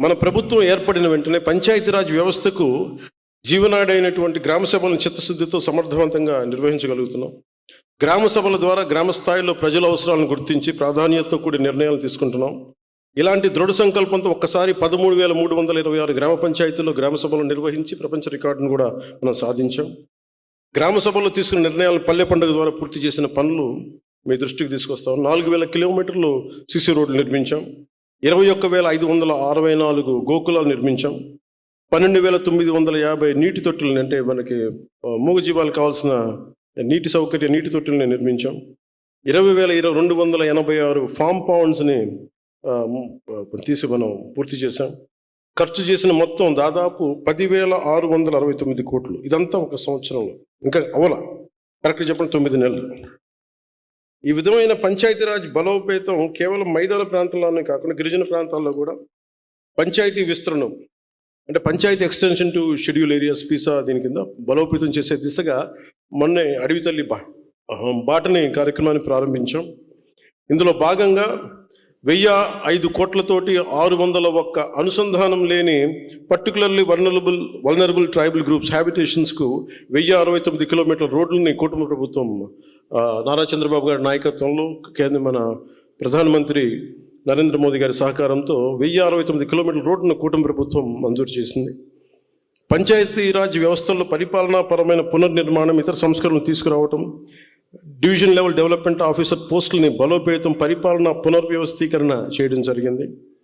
మన ప్రభుత్వం ఏర్పడిన వెంటనే పంచాయతీరాజ్ వ్యవస్థకు జీవనాడైనటువంటి గ్రామ సభలను చిత్తశుద్ధితో సమర్థవంతంగా నిర్వహించగలుగుతున్నాం. గ్రామ సభల ద్వారా గ్రామ స్థాయిలో ప్రజల అవసరాలను గుర్తించి ప్రాధాన్యతతో కూడి నిర్ణయాలు తీసుకుంటున్నాం. ఇలాంటి దృఢ సంకల్పంతో ఒక్కసారి పదమూడు వేల మూడు వందల ఇరవై ఆరు గ్రామ పంచాయతీల్లో గ్రామ సభలు నిర్వహించి ప్రపంచ రికార్డును కూడా మనం సాధించాం. గ్రామ సభల్లో తీసుకున్న నిర్ణయాలను పల్లె పండుగ ద్వారా పూర్తి చేసిన పనులు మీ దృష్టికి తీసుకొస్తాం. నాలుగు వేల కిలోమీటర్లు సిసి రోడ్లు నిర్మించాం. ఇరవై ఒక్క వేల ఐదు వందల అరవై నాలుగు గోకులాలు నిర్మించాం. పన్నెండు వేల తొమ్మిది వందల యాభై నీటి తొట్టులను అంటే మనకి మూగజీవాలు కావాల్సిన నీటి సౌకర్య నీటి తొట్టుల్ని నిర్మించాం. ఇరవై వేల ఇరవై రెండు వందల ఎనభై ఆరు ఫామ్ పౌండ్స్ని తీసి మనం పూర్తి చేశాం. ఖర్చు చేసిన మొత్తం దాదాపు పదివేల ఆరు వందల అరవై తొమ్మిది కోట్లు. ఇదంతా ఒక సంవత్సరంలో. ఇంకా అవల. కరెక్ట్ చెప్పండి తొమ్మిది నెలలు. ఈ విధమైన పంచాయతీరాజ్ బలోపేతం కేవలం మైదాన ప్రాంతాల్లోనే కాకుండా గిరిజన ప్రాంతాల్లో కూడా పంచాయతీ విస్తరణం అంటే panchayat extension to schedule areas PESA దీని కింద బలోపేతం చేసే దిశగా మొన్నే అడవి తల్లి బా బాటని కార్యక్రమాన్ని ప్రారంభించాం. ఇందులో భాగంగా వెయ్యి ఐదు కోట్లతోటి ఆరు వందల ఒక్క అనుసంధానం లేని particularly vulnerable vulnerable tribal groups హ్యాబిటేషన్స్కు వెయ్యి అరవై తొమ్మిది కిలోమీటర్ల రోడ్లని కుటుంబ ప్రభుత్వం నారా చంద్రబాబు గారి నాయకత్వంలో కేంద్ర మన ప్రధానమంత్రి నరేంద్ర మోదీ గారి సహకారంతో వెయ్యి అరవై తొమ్మిది కిలోమీటర్ల రోడ్డును కూటమి ప్రభుత్వం మంజూరు చేసింది. పంచాయతీరాజ్ వ్యవస్థల్లో పరిపాలనాపరమైన పునర్నిర్మాణం ఇతర సంస్కరణలు తీసుకురావటం డివిజన్ లెవెల్ డెవలప్మెంట్ ఆఫీసర్ పోస్టులని బలోపేతం పరిపాలన పునర్వ్యవస్థీకరణ చేయడం జరిగింది.